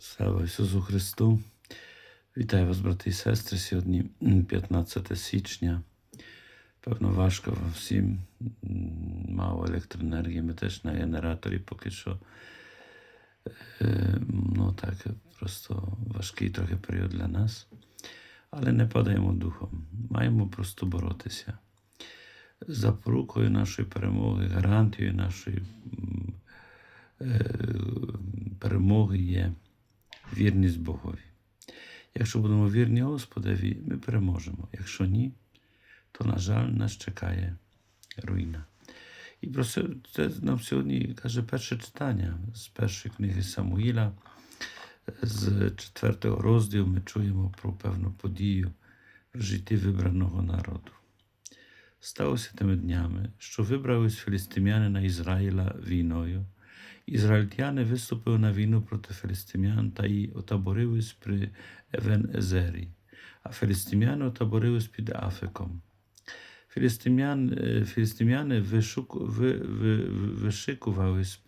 Слава Ісусу Христу! Вітаю вас, брати і сестри. Сьогодні 15 січня. Певно, важко вам всім. Мало електроенергії. Ми теж на генераторі поки що. Е, Ну так, просто важкий трохи період для нас. Але не падаємо духом. Маємо просто боротися. Запорукою нашої перемоги, гарантією нашої е, перемоги є вірність Богові. Якщо будемо вірні Господеві, ми переможемо. Якщо ні, то, на жаль, нас чекає руїна. І про це, це нам сьогодні каже перше читання з першої книги Самуїла, з четвертого розділу ми чуємо про певну подію в житті вибраного народу. Сталося тими днями, що вибрались філістимляни на Ізраїля війною. Ізраїльтяни виступили на війну проти філістимлян та й отаборились при Евен-Езері, а філістимляни отаборились під Афеком. Філістимлян, е, філістимляни вишуку, ви, ви, ви- вишикувались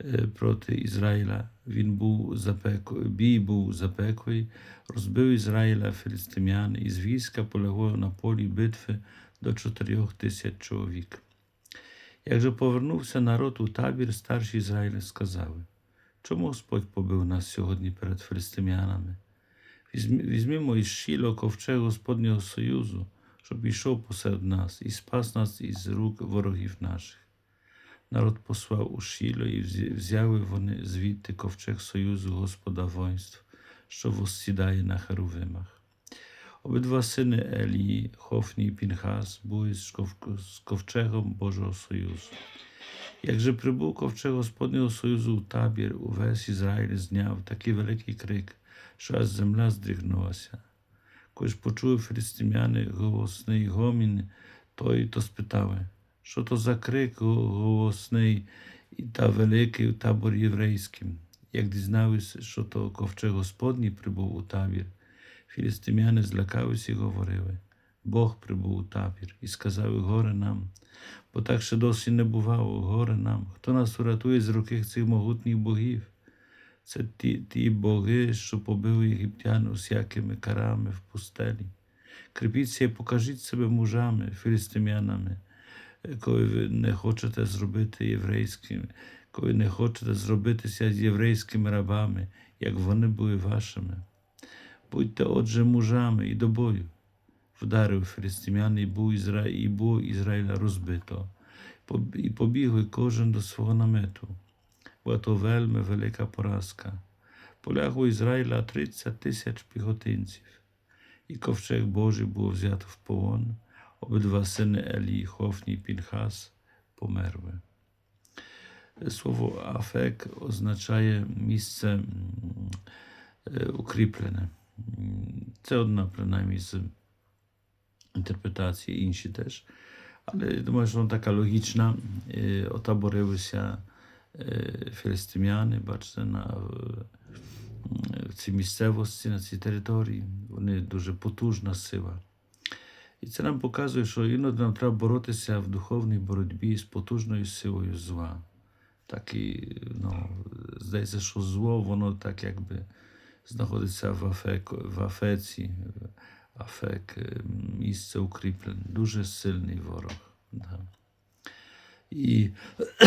е, проти Ізраїля. Він був запеклий, бій був запеклий, розбив Ізраїля філістимлян, і з війська полягло на полі битви до чотирьох тисяч чоловік. Як же повернувся народ у табір, старші Ізраїля сказали, чому Господь побив нас сьогодні перед филистимлянами? Візьмі- Візьмімо із Шіло ковчег Господнього Союзу, щоб йшов посеред нас і спас нас із рук ворогів наших. Народ послав у Шіло, і взя- взяли вони звідти ковчег Союзу Господа воїнств, що воссідає на херувимах. Як же прибув ковчег Господнього Союзу у табір, увесь Ізраїль зняв такий великий крик, що земля здригнулася. Коли ж почули голосний гомін, то спитали, що то за крик голосний великий у таборі єврейським. Як дізналися, що то ковчег Господній прибув у табір, філістимляни злякалися і говорили, Бог прибув у табір, і сказали горе нам, бо так ще досі не бувало, горе нам, хто нас урятує з руки цих могутніх богів. Це ті, ті боги, що побили єгиптян усякими карами в пустелі. Кріпіться і покажіть себе мужами, філістим'янами, коли ви не хочете зробити єврейським, коли не хочете зробитися з єврейськими рабами, як вони були вашими. Будьте отже мужами і до бою. Вдарив філістим'ян, і був Ізра... і було Ізраїля розбито, і побігли кожен до свого намету. Була то вельми велика поразка. Полягло Ізраїля 30 тисяч піхотинців, і ковчег Божий було взято в полон. Обидва сини Елії, Хофні і Пінхас померли. Слово афек означає місце е, укріплене. М, Це одна, принаймні, з інтерпретацій, інші теж. Але я думаю, що вона така логічна. Е, Отаборилися е, філістимляни, бачите, на, е, в цій місцевості, на цій території. Вони дуже потужна сила. І це нам показує, що іноді нам треба боротися в духовній боротьбі з потужною силою зла. Так і, ну, здається, що зло, воно так якби знаходиться в, афек, в афеці, афек, е, місце укріплене, дуже сильний ворог. Да. І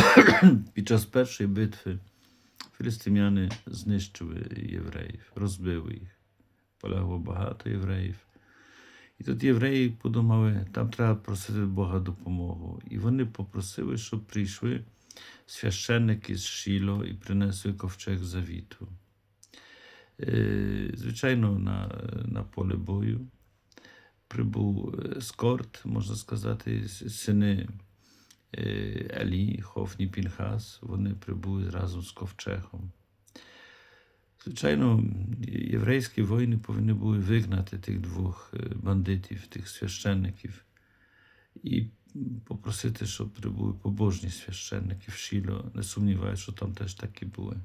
під час першої битви філістимляни знищили євреїв, розбили їх. Полягло багато євреїв. І тут євреї подумали, там треба просити Бога допомогу. І вони попросили, щоб прийшли священники з Шіло і принесли ковчег завіту. Е, Звичайно, на, на поле бою прибув ескорт, можна сказати, сини е, Елі, Хофні Пінхас. Вони прибули разом з ковчегом. Звичайно, єврейські воїни повинні були вигнати тих двох е, бандитів, тих священників, і попросити, щоб прибули побожні священники в Шіло. Не сумніваюся, що там теж такі були.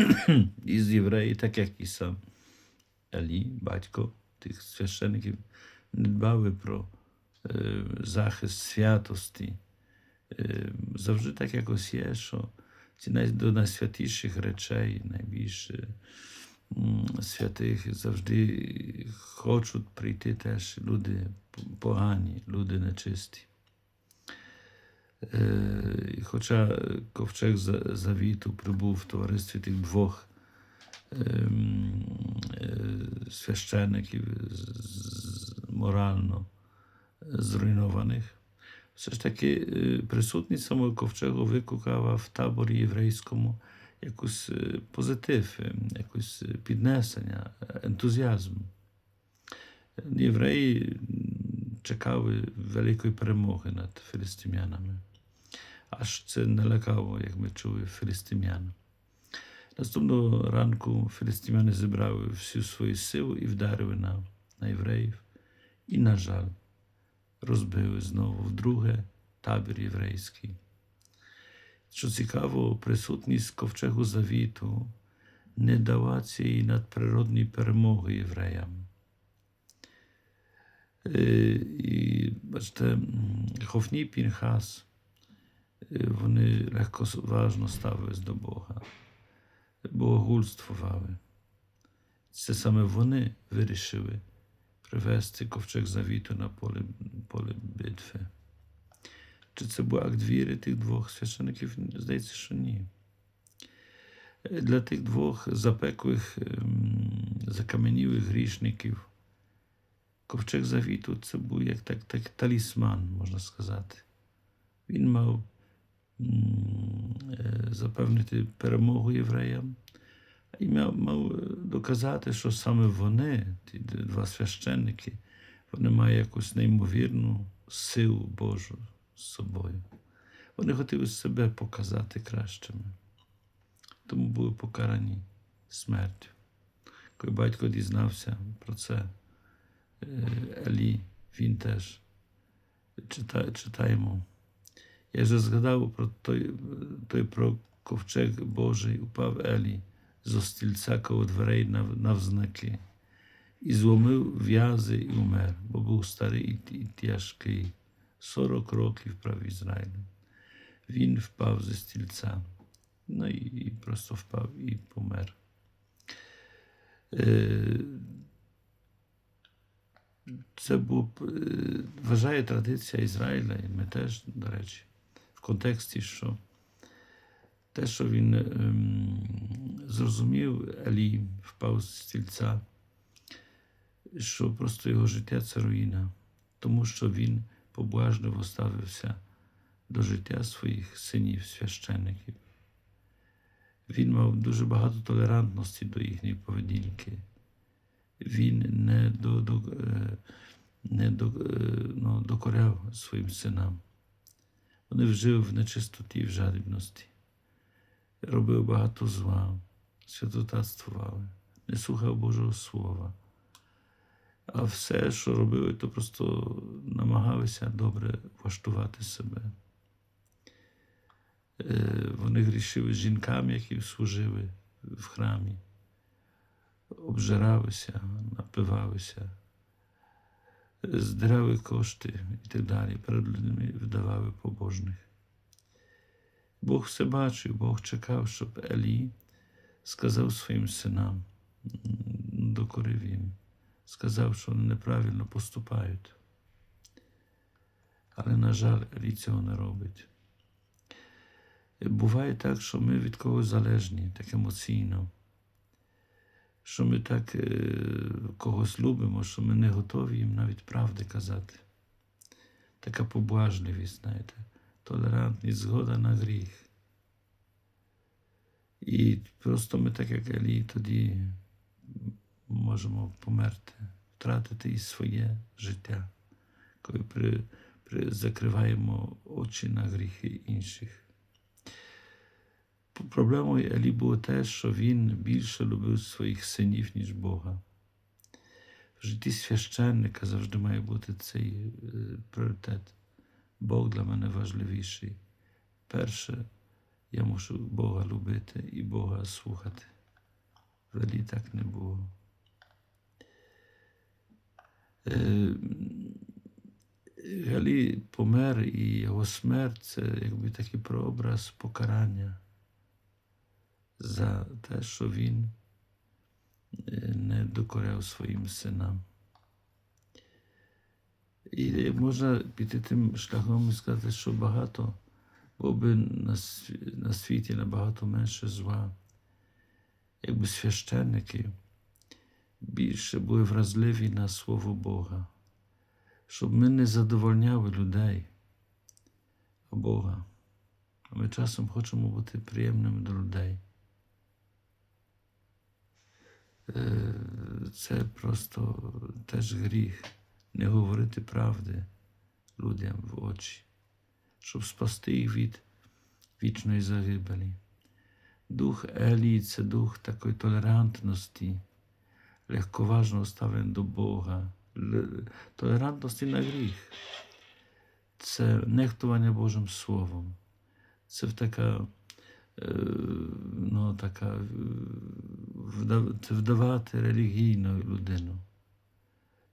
І сам Елі, батько тих священників, не дбали про е, захист святості. Е, завжди так якось є, що ці най- до найсвятіших речей, найбільш е, м, святих завжди хочуть прийти теж люди погані, люди нечисті. Е, і Хоча ковчег За- завіту прибув в товаристві тих двох ем, е, священиків з- з- морально зруйнованих, все ж таки е, присутність самого ковчегу викликала в таборі єврейському якийсь е, позитив, е, якесь піднесення, е, ентузіазм. Євреї м, чекали великої перемоги над філістим'янами. Аж це не лякало, як ми чули, філістим'ян. Наступного ранку філістим'яни зібрали всю свою силу і вдарили на, на євреїв. І, на жаль, розбили знову вдруге табір єврейський. Що цікаво, присутність ковчегу завіту не дала цієї надприродної перемоги євреям. Е, І бачите, м, Хофні Пінхас, вони легковажно ставились до Бога, богогульствували. Це саме вони вирішили привезти ковчег завіту на поле, поле битви. Чи це був акт віри тих двох священиків? Здається, що ні. Для тих двох запеклих, ем, закаменілих грішників ковчег завіту це був як так, так талісман, можна сказати. Він мав запевнити перемогу євреям і мав, мав е, доказати, що саме вони, ті два священники, вони мають якусь неймовірну силу Божу з собою. Вони хотіли себе показати кращими. Тому були покарані смертю. Коли батько дізнався про це, е, Елі, він теж читає, читаємо. Я вже згадав про той, той про ковчег Божий упав Елі зо стільця коло дверей нав- навзнаки, і зломив в'язи і умер, бо був старий і, тяжкий, сорок років прав Ізраїлю. Він впав зі стільця, ну і, і просто впав і помер. Е, це був, е, вважає традиція Ізраїля, і ми теж, до речі, контексті, що те, що він ем, зрозумів, Елі впав з стільця, що просто його життя це руїна, тому що він поблажливо ставився до життя своїх синів, священників. Він мав дуже багато толерантності до їхньої поведінки. Він не, до, до, е, не до, е, ну, докоряв своїм синам. Вони жили в нечистоті і в жадібності, робив багато зла, святотатствували, не слухав Божого Слова. А все, що робили, то просто намагалися добре влаштувати себе. Е, Вони грішили з жінками, які служили в храмі, обжиралися, напивалися, здирали кошти і так далі, перед людьми видавали побожних. Бог все бачив, Бог чекав, щоб Елі сказав своїм синам, докорив їм, сказав, що вони неправильно поступають. Але, на жаль, Елі цього не робить. Буває так, що ми від когось залежні, так емоційно, що ми так е, когось любимо, що ми не готові їм навіть правди казати. Така поблажливість, знаєте, толерантність, згода на гріх. І просто ми, так як Елі, тоді можемо померти, втратити і своє життя, коли при, при, закриваємо очі на гріхи інших. Проблемою Елі було те, що він більше любив своїх синів, ніж Бога. В житті священника завжди має бути цей е, пріоритет. Бог для мене важливіший. Перше, я мушу Бога любити і Бога слухати. В Елі так не було. Е, Галі помер і його смерть це якби такий прообраз покарання за те, що він е, не докоряв своїм синам. І можна піти тим шляхом і сказати, що багато було би на, світі набагато менше зла, якби священники більше були вразливі на Слово Бога, щоб ми не задовольняли людей, а Бога. Ми часом хочемо бути приємними до людей. Е, Це просто теж гріх не говорити правди людям в очі, щоб спасти їх від вічної загибелі. Дух Елії це дух такої толерантності, легковажного ставлення до Бога, толерантності на гріх. Це нехтування Божим Словом. Це така, ну, така е, це вдавати релігійну людину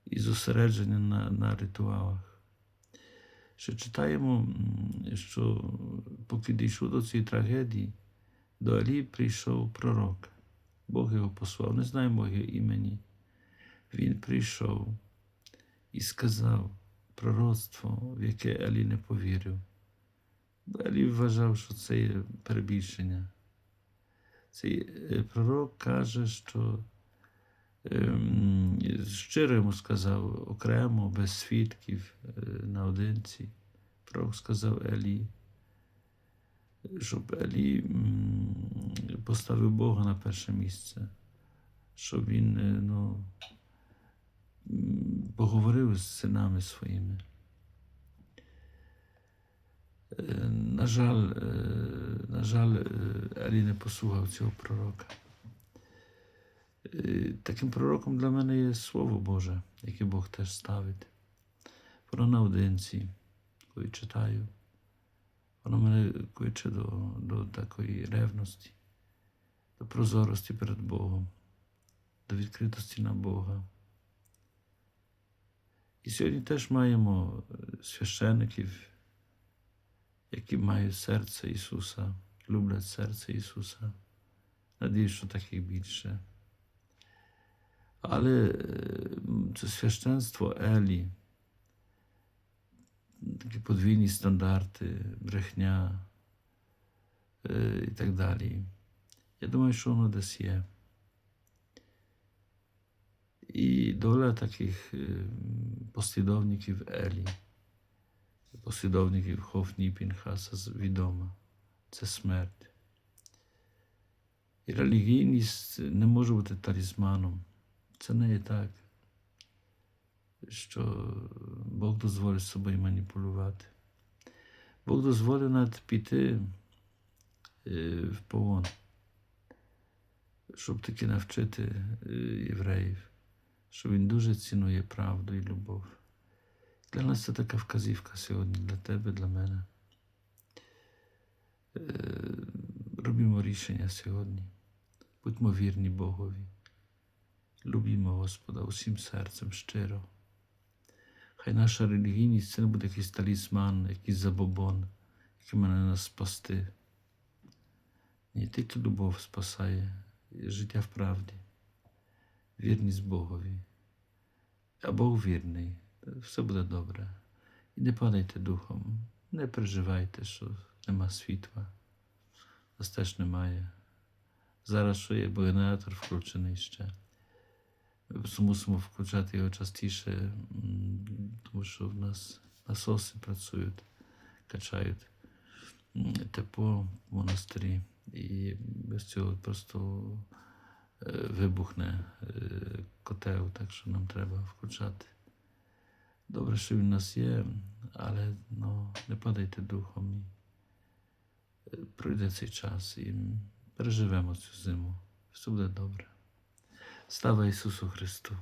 і зосередження на, на ритуалах. Що читаємо, що поки дійшов до цієї трагедії, до Алі прийшов пророк. Бог його послав, не знаємо його імені. Він прийшов і сказав пророцтво, в яке Алі не повірив. Бо Алі вважав, що це є перебільшення. Цей е, пророк каже, що ем, щиро йому сказав окремо, без свідків, е, наодинці. Пророк сказав Елі, щоб Елі поставив Бога на перше місце, щоб він е, ну, поговорив з синами своїми. Е, На жаль, е, на жаль, е, Елі не послухав цього пророка. Таким пророком для мене є Слово Боже, яке Бог теж ставить. Воно наодинці, коли читаю. Воно мене кличе до, до такої ревності, до прозорості перед Богом, до відкритості на Бога. І сьогодні теж маємо священиків, які мають серце Ісуса, люблять серце Ісуса. Надію, що таких більше. Але е, це священство Елі, такі подвійні стандарти, брехня е, і так далі. Я думаю, що воно десь є. І доля таких е, послідовників Елі, послідовників Хофні і Пінхаса відома. Це смерть. І релігійність не може бути талісманом. Це не є так, що Бог дозволить собою маніпулювати. Бог дозволив навіть піти е, в полон, щоб таки навчити е, євреїв, що він дуже цінує правду і любов. Для нас це така вказівка сьогодні, для тебе, для мене. Е, Робімо рішення сьогодні. Будьмо вірні Богові. Любімо Господа усім серцем щиро. Хай наша релігійність це не буде якийсь талісман, якийсь забобон, який мене нас спасти. Ні, тільки любов спасає життя в правді, вірність Богові. А Бог вірний, все буде добре. І не падайте духом, не переживайте, що нема світла. Нас теж немає. Зараз що є, бо генератор включений ще. Мусимо включати його частіше, тому що в нас насоси працюють, качають тепло в монастирі. І без цього просто е, вибухне е, котел, так що нам треба включати. Добре, що він у нас є, але ну, не падайте духом. І, е, пройде цей час і переживемо цю зиму. Все буде добре. Слава Ісусу Христу!